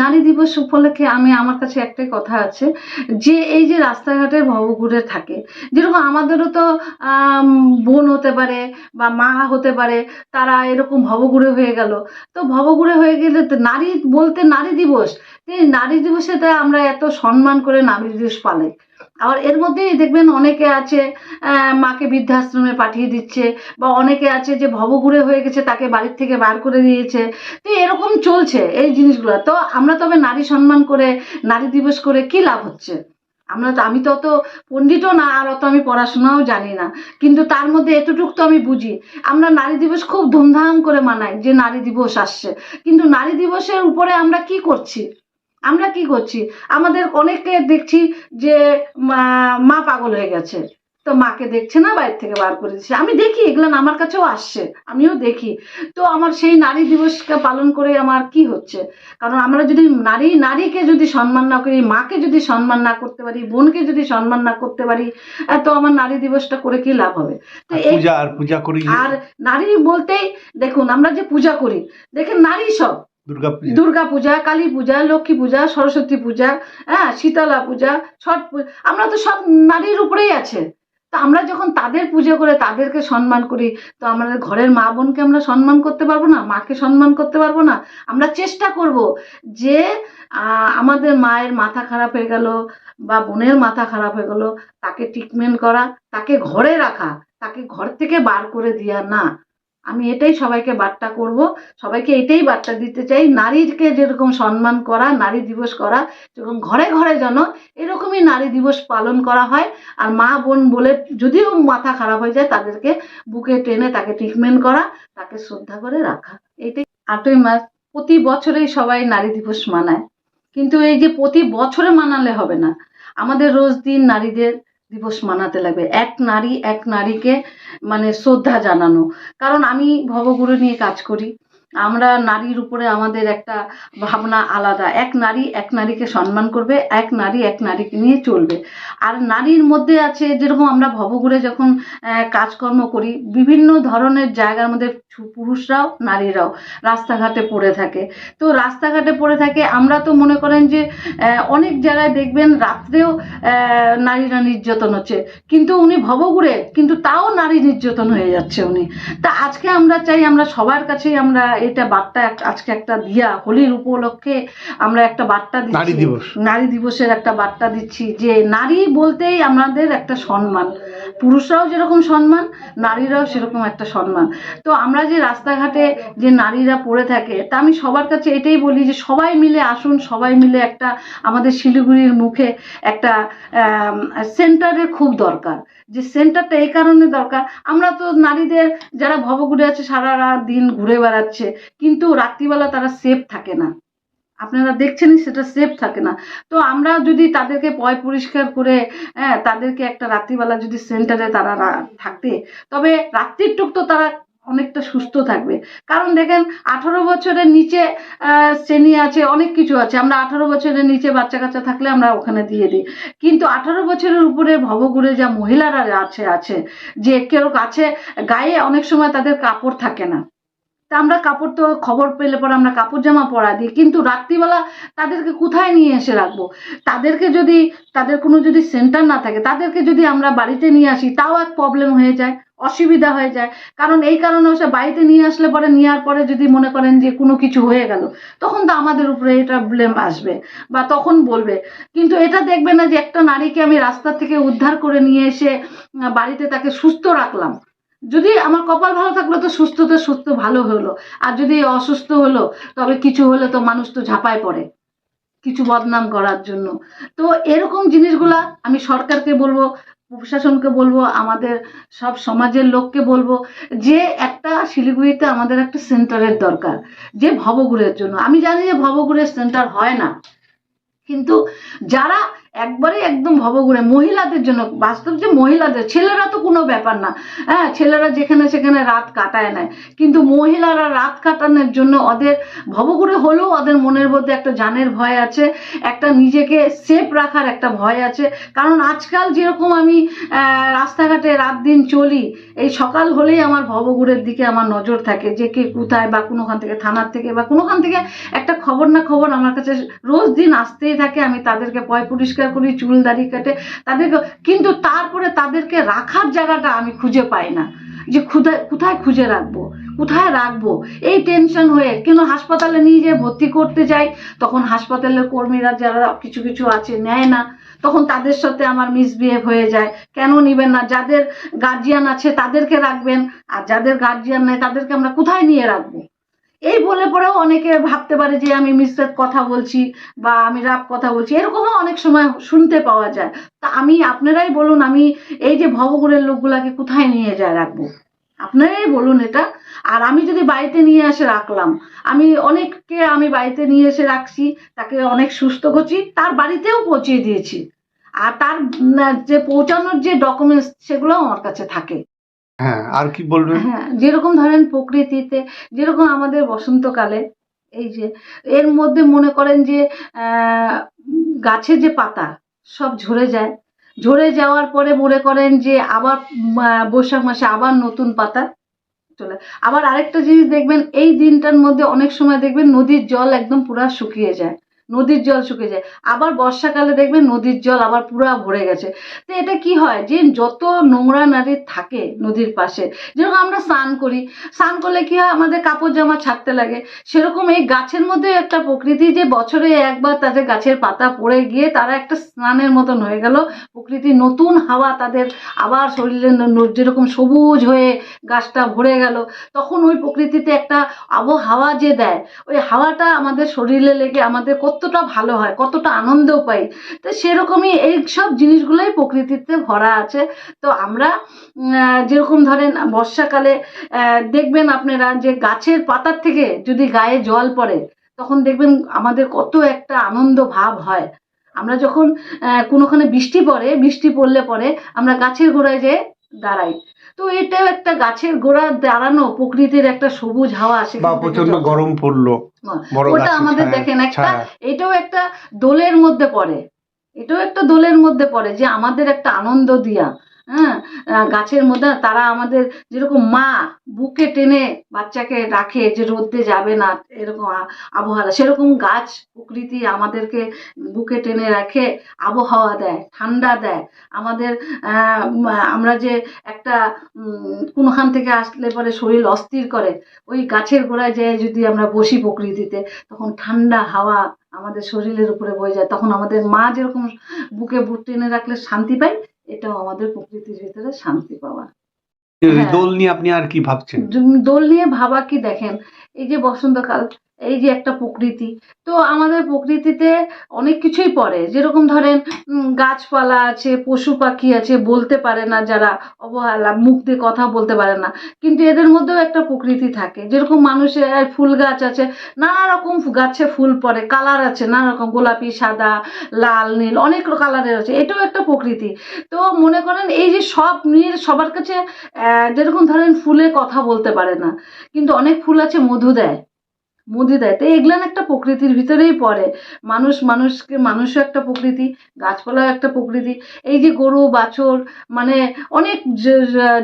নারী দিবস উপলক্ষে আমি আমার কাছে একটাই কথা আছে, যে এই যে রাস্তাঘাটে ভবঘুরে থাকে, যেরকম আমাদেরও তো বোন হতে পারে বা মা হতে পারে, তারা এরকম ভবঘুরে হয়ে গেল। তো ভবঘুরে হয়ে গেলে নারী বলতে নারী দিবস এই নারী দিবসেতে আমরা এত সম্মান করে নারী দিবস পালাই আবার এর মধ্যেই দেখবেন অনেকে আছে মাকে বৃদ্ধাশ্রমে পাঠিয়ে দিচ্ছে বা অনেকে আছে যে ভবঘুরে হয়ে গেছে, তাকে বাড়ির থেকে বার করে দিয়েছে। তো এরকম চলছে এই জিনিসগুলো। তো আমরা তবে নারী সম্মান করে, নারী দিবস করে কি লাভ হচ্ছে? আমরা তো, আমি তো অত পণ্ডিতও না, আর অত আমি পড়াশোনাও জানি না। কিন্তু তার মধ্যে এতটুকু তো আমি বুঝি। আমরা নারী দিবস খুব ধুমধাম করে মানাই যে নারী দিবস আসছে। কিন্তু নারী দিবসের উপরে আমরা কি করছি? আমরা কি করছি? আমাদের অনেকে দেখছি যে মা পাগল হয়ে গেছে। তো মাকে দেখছে না বাইরে থেকে বার করে দিচ্ছে। আমি দেখি এগুলো আমার কাছেও আসছে। আমিও দেখি। তো আমার সেই নারী দিবসকে পালন করে আমার কি হচ্ছে? কারণ আমরা যদি নারী নারীকে যদি সম্মান না করি মাকে যদি সম্মান না করতে পারি বোনকে যদি সম্মান না করতে পারি তো আমার নারী দিবসটা করে কি লাভ হবে? তো এই পূজা আর পূজা করি। আর নারী বলতেই দেখুন আমরা যে পূজা করি দেখেন নারী সব। দুর্গা পূজা। কালী পূজা, লক্ষ্মী পূজা, সরস্বতী পূজা হ্যাঁ শীতলা পূজা, ছট পূজা, আমরা তো সব নারীর উপরেই আছে। তো আমরা যখন তাদের পুজো করে তাদেরকে সম্মান করি, তো আমাদের ঘরের মা বোনকে আমরা সম্মান করতে পারব না, মাকে সম্মান করতে পারব না। আমরা চেষ্টা করব যে আমাদের মায়ের মাথা খারাপ হয়ে গেল বা বোনের মাথা খারাপ হয়ে গেল, তাকে ট্রিটমেন্ট করা, তাকে ঘরে রাখা, তাকে ঘর থেকে বার করে দেওয়া না। আমি এটাই সবাইকে বার্তা করব। সবাইকে এটাই বার্তা দিতে চাই, নারীকে যেরকম সম্মান করা, নারী দিবস করা, যেরকম ঘরে ঘরে যেন এরকমই নারী দিবস পালন করা হয়। আর মা, বোন বলে যদিও মাথা খারাপ হয়ে যায়, তাদেরকে বুকে টেনে তাকে ট্রিটমেন্ট করা, তাকে শ্রদ্ধা করে রাখা। এটাই আটই মাস প্রতি বছরেই সবাই নারী দিবস মানায়। কিন্তু এই যে প্রতি বছরে মানালে হবে না। আমাদের রোজ দিন নারীদের দিবস মানাতে লাগবে। এক নারী, এক নারীকে মানে শ্রদ্ধা জানানো। কারণ আমি ভবগুরু নিয়ে কাজ করি। আমরা নারীর উপরে আমাদের একটা ভাবনা আলাদা। এক নারী এক নারীকে সম্মান করবে, এক নারী এক নারীকে নিয়ে চলবে। আর নারীর মধ্যে আছে যেরকম আমরা ভবঘুরে যখন কাজকর্ম করি, বিভিন্ন ধরনের জায়গার মধ্যে পুরুষরাও নারীরাও রাস্তাঘাটে পড়ে থাকে। তো রাস্তাঘাটে পড়ে থাকে, আমরা তো মনে করেন যে অনেক জায়গায় দেখবেন রাত্রেও নারীরা নির্যাতন হচ্ছে। কিন্তু উনি ভবঘুরে, কিন্তু তাও নারী নির্যাতন হয়ে যাচ্ছে উনি। তা আজকে আমরা চাই আমরা সবার কাছেই আমরা এটা বার্তা আজকে একটা দিয়া হোলির উপলক্ষে আমরা একটা বার্তা দিচ্ছি। নারী দিবসের একটা বার্তা দিচ্ছি যে নারী বলতেই আমাদের একটা সম্মান। পুরুষরাও যেরকম সম্মান নারীরাও সেরকম একটা সম্মান। তো আমরা যে রাস্তাঘাটে যে নারীরা পড়ে থাকে তা আমি সবার কাছে এটাই বলি যে সবাই মিলে আসুন সবাই মিলে একটা আমাদের শিলিগুড়ির মুখে একটা সেন্টারের খুব দরকার। যে সেন্টারটা এই কারণে দরকার। আমরা তো নারীদের, যারা ভবঘুরে আছে, সারা রাত দিন ঘুরে বেড়াচ্ছে, কিন্তু রাত্রিবেলা তারা সেফ থাকে না। আপনারা দেখছেনই সেটা সেফ থাকে না। তো আমরা যদি তাদেরকে পয় পরিষ্কার করে হ্যাঁ তাদেরকে একটা রাত্রিবেলা যদি সেন্টারে তারা থাকতে তবে রাত্রির টুক তো তারা অনেকটা সুস্থ থাকবে। কারণ দেখেন, আঠারো বছরের নিচে শ্রেণি আছে, অনেক কিছু আছে। আমরা আঠারো বছরের নিচে বাচ্চা কাচ্চা থাকলে আমরা ওখানে দিয়ে দিই। কিন্তু আঠারো বছরের উপরে ভবঘুরে যা মহিলারা আছে আছে, যে কেউ কাছে, গায়ে অনেক সময় তাদের কাপড় থাকে না। তা আমরা কাপড় তো খবর পেলে পরে আমরা কাপড় জামা পরা দিই। কিন্তু রাত্রিবেলা তাদেরকে কোথায় নিয়ে এসে রাখব? তাদেরকে যদি, তাদের কোনো যদি সেন্টার না থাকে, তাদেরকে যদি আমরা বাড়িতে নিয়ে আসি, তাও এক প্রবলেম হয়ে যায়। অসুবিধা হয়ে যায়। কারণ এই কারণে সে বাড়িতে নিয়ে আসলে পরে নেওয়ার পরে যদি মনে করেন যে কোনো কিছু হয়ে গেল, তখন তো আমাদের উপরে এটা ব্লেম আসবে বা তখন বলবে। কিন্তু এটা দেখবে না যে একটা নারীকে আমি রাস্তা থেকে উদ্ধার করে নিয়ে এসে বাড়িতে তাকে সুস্থ রাখলাম। যদি আমার কপাল ভালো থাকল তো সুস্থ তো সুস্থ ভালো হলো। আর যদি অসুস্থ হলো, তবে কিছু হলে তো মানুষ তো ঝাঁপায় পড়ে কিছু বদনাম করার জন্য। তো এরকম জিনিসগুলা আমি সরকারকে বলব প্রশাসনকে বলব, আমাদের সব সমাজের লোককে বলব যে একটা শিলিগুড়িতে আমাদের একটা সেন্টারের দরকার, যে ভবঘুরের জন্য। আমি জানি যে ভবঘুরের সেন্টার হয় না, কিন্তু যারা একবারে একদম ভবঘুরে। মহিলাদের জন্য, বাস্তব যে মহিলাদের, ছেলেরা তো কোনো ব্যাপার না। হ্যাঁ ছেলেরা যেখানে সেখানে রাত কাটায় নেয়। কিন্তু মহিলারা রাত কাটানোর জন্য ওদের ভবঘুরে হলেও ওদের মনের মধ্যে একটা জানের ভয় আছে, একটা নিজেকে সেফ রাখার একটা ভয় আছে। কারণ আজকাল যেরকম আমি রাস্তাঘাটে রাত দিন চলি, এই সকাল হলেই আমার ভবঘুরের দিকে আমার নজর থাকে যে কে কোথায় বা কোনোখান থেকে, থানার থেকে বা কোনোখান থেকে একটা খবর না খবর আমার কাছে রোজ দিন আসতেই থাকে। আমি তাদেরকে পয় পরিষ্কার করি চুল দাড়ি কাটে তাদেরকে, কিন্তু তারপরে তাদেরকে রাখার জায়গাটা আমি খুঁজে পাই না। যে কোথায় কোথায় খুঁজে রাখব? কোথায় রাখব? এই টেনশন হয়ে। কেন হাসপাতালে নিয়ে যেয়ে ভর্তি করতে যাই? তখন হাসপাতালের কর্মীরা যারা কিছু কিছু আছে নেয় না। তখন তাদের সাথে আমার মিসবিহেভ হয়ে যায়। কেন নিবেন না? যাদের গার্জিয়ান আছে তাদেরকে রাখবেন। আর যাদের গার্জিয়ান নেই তাদেরকে আমরা কোথায় নিয়ে রাখব? এই বলে পরেও অনেকে ভাবতে পারে যে আমি মিসের কথা বলছি বা আমি রাপ কথা বলছি। এরকমও অনেক সময় শুনতে পাওয়া যায়। তা আমি, আপনারাই বলুন, আমি এই যে ভবঘুরের লোকগুলাকে কোথায় নিয়ে যায় রাখব? আপনারাই বলুন এটা। আর আমি যদি বাড়িতে নিয়ে এসে রাখলাম, আমি অনেককে আমি বাড়িতে নিয়ে এসে রাখছি, তাকে অনেক সুস্থ করছি, তার বাড়িতেও পৌঁছিয়ে দিয়েছি। আর তার যে পৌঁছানোর যে ডকুমেন্টস সেগুলো আমার কাছে থাকে। হ্যাঁ আর কি বলবেন? হ্যাঁ যেরকম ধরেন প্রকৃতিতে, যেরকম আমাদের বসন্তকালে, এই যে, এর মধ্যে মনে করেন যে গাছের যে পাতা, সব ঝরে যায়। ঝরে যাওয়ার পরে মনে করেন যে, আবার বৈশাখ মাসে আবার নতুন পাতা চলে। আবার আরেকটা জিনিস দেখবেন, এই দিনটার মধ্যে অনেক সময় দেখবেন নদীর জল একদম পুরা শুকিয়ে যায়। নদীর জল শুকিয়ে যায়। আবার বর্ষাকালে দেখবেন নদীর জল আবার পুরা ভরে গেছে। তো এটা কি হয়? যে যত নোংরা নারী থাকে নদীর পাশে, যেরকম আমরা স্নান করি, স্নান করলে কি হয়? আমাদের কাপড় জামা ছাড়তে লাগে। সেরকম এই গাছের মধ্যে একটা প্রকৃতি যে বছরে একবার তাদের গাছের পাতা পড়ে গিয়ে তারা একটা স্নানের মতন হয়ে গেল। প্রকৃতি নতুন হাওয়া তাদের আবার শরীরে যেরকম সবুজ হয়ে গাছটা ভরে গেল, তখন ওই প্রকৃতিতে একটা আবহাওয়া যে দেয়, ওই হাওয়াটা আমাদের শরীরে লেগে আমাদের কতটা ভালো হয়, কতটা আনন্দ পাই। তো সেরকমই এই সব জিনিসগুলোই প্রকৃতিতে ভরা আছে। তো আমরা যেরকম ধরেন বর্ষাকালে দেখবেন আপনারা যে গাছের পাতার থেকে যদি গায়ে জল পড়ে, তখন দেখবেন আমাদের কত একটা আনন্দ ভাব হয়। আমরা যখন কোনোখানে বৃষ্টি পড়ে, বৃষ্টি পড়লে পরে আমরা গাছের গোড়ায় যেয়ে দাঁড়াই। তো এটাও একটা গাছের গোড়া দাঁড়ানো প্রকৃতির একটা সবুজ হাওয়া বা প্রচণ্ড গরম পড়ল ওটা আমাদের দেখেন একটা এটাও একটা দোলের মধ্যে পড়ে এটাও একটা দোলের মধ্যে পড়ে যে আমাদের একটা আনন্দ দিয়া হ্যাঁ? গাছের মধ্যে তারা আমাদের যেরকম মা বুকে টেনে বাচ্চাকে রাখে যে রোদে যাবে না, এরকম আবহাওয়া। সেরকম গাছ প্রকৃতি আমাদেরকে বুকে টেনে রাখে, আবহাওয়া দেয়, ঠান্ডা দেয়। আমাদের আমরা যে একটা কোনোখান থেকে আসলে পরে শরীর অস্থির করে, ওই গাছের গোড়ায় যেয়ে যদি আমরা বসি প্রকৃতিতে, তখন ঠান্ডা হাওয়া আমাদের শরীরের উপরে বয়ে যায়। তখন আমাদের মা যেরকম বুকে বুক টেনে রাখলে শান্তি পাই এটাও আমাদের প্রকৃতির ভিতরে শান্তি পাওয়া। হ্যাঁ। দোল নিয়ে আপনি আর কি ভাবছেন? দোল নিয়ে ভাবা কি দেখেন? এই যে বসন্তকাল, এই যে একটা প্রকৃতি। তো আমাদের প্রকৃতিতে অনেক কিছুই পড়ে। যেরকম ধরেন গাছপালা আছে, পশু পাখি আছে, বলতে পারে না যারা অবহেলা, মুখ দিয়ে কথা বলতে পারে না। কিন্তু এদের মধ্যেও একটা প্রকৃতি থাকে। যেরকম মানুষের ফুল গাছ আছে, নানা রকম গাছে ফুল পড়ে, কালার আছে, নানা রকম, গোলাপি, সাদা, লাল, নীল, অনেক কালারের আছে। এটাও একটা প্রকৃতি। তো মনে করেন, এই যে সব নিয়ে সবার কাছে যেরকম ধরেন, ফুলে কথা বলতে পারে না। কিন্তু অনেক ফুল আছে মধু দেয়, মধু দেয়। তো এগুলান একটা প্রকৃতির ভিতরেই পড়ে। মানুষ মানুষকে, মানুষও একটা প্রকৃতি, গাছপালাও একটা প্রকৃতি। এই যে গরু, বাছর মানে অনেক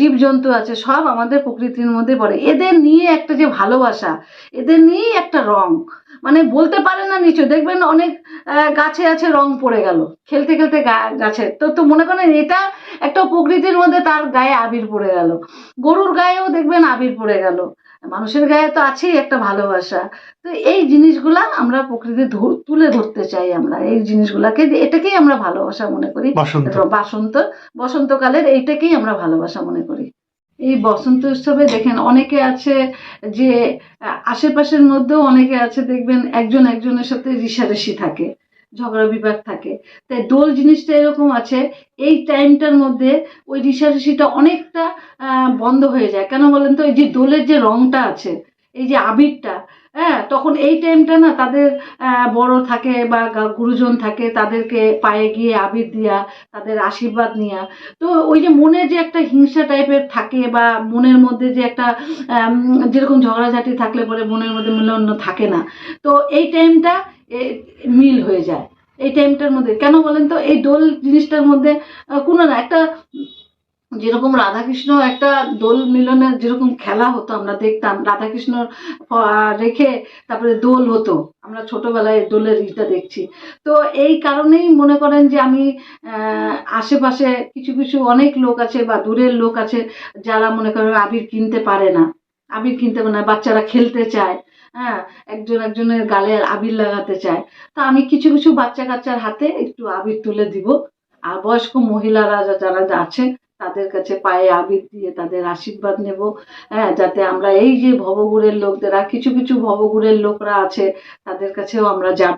জীবজন্তু আছে, সব আমাদের প্রকৃতির মধ্যে পড়ে। এদের নিয়ে একটা যে ভালোবাসা, এদের নিয়েই একটা রং। মানে বলতে পারে না নিচু দেখবেন অনেক গাছে আছে রং পড়ে গেল, খেলতে খেলতে গাছে। তো তো মনে করেন এটা একটা প্রকৃতির মধ্যে তার গায়ে আবির পড়ে গেল। গরুর গায়েও দেখবেন আবির পড়ে গেল। মানুষের গায়ে তো আছেই একটা ভালোবাসা। তো এই জিনিসগুলা আমরা প্রকৃতি তুলে ধরতে চাই আমরা। এই জিনিসগুলাকে এটাকেই আমরা ভালোবাসা মনে করি। বসন্ত। বাসন্ত বসন্তকালের এইটাকেই আমরা ভালোবাসা মনে করি। এই বসন্ত উৎসবে দেখেন অনেকে আছে যে আশেপাশের মধ্যেও অনেকে আছে দেখবেন একজন একজনের সাথে রিসারেসি থাকে। ঝগড়া বিবাদ থাকে। তাই দোল জিনিসটা এরকম আছে, এই টাইমটার মধ্যে ওই রিসারেসিটা অনেকটা বন্ধ হয়ে যায়। কেন বলেন তো? এই যে দোলের যে রংটা আছে, এই যে আবিরটা হ্যাঁ তখন এই টাইমটা না তাদের বড় থাকে বা গুরুজন থাকে, তাদেরকে পায়ে গিয়ে আবির দেওয়া তাদের আশীর্বাদ নেওয়া তো ওই যে মনে যে একটা হিংসা টাইপের থাকে বা মনের মধ্যে যে একটা যেরকম ঝগড়াঝাটি থাকলে পরে মনের মধ্যে মিলন থাকে না। তো এই টাইমটা মিল হয়ে যায়। এই টাইমটার মধ্যে। কেন বলেন তো? এই দোল জিনিসটার মধ্যে কোনো না, একটা, যেরকম রাধাকৃষ্ণ একটা দোল মিলনের যেরকম খেলা হতো, আমরা দেখতাম, রাধাকৃষ্ণ রেখে তারপরে দোল হতো। আমরা ছোটবেলায় দোলের ইটা দেখছি। তো এই কারণেই মনে করেন যে আমি আশেপাশে কিছু কিছু অনেক লোক আছে বা দূরের লোক আছে, যারা মনে করেন আবির কিনতে পারে না। আবির কিনতে পারে না, বাচ্চারা খেলতে চায়। হ্যাঁ একজন একজনের গালে আবির লাগাতে চায়। তা আমি কিছু কিছু বাচ্চা কাচ্চার হাতে একটু আবির তুলে দিব। আর বয়স্ক মহিলারা যারা আছে, তাদের কাছে পায়ে আবির দিয়ে তাদের আশীর্বাদ নেব। হ্যাঁ যাতে আমরা এই যে ভবগুড়ের লোকদের, আর কিছু কিছু ভবগুড়ের লোকরা আছে, তাদের কাছেও আমরা যাব।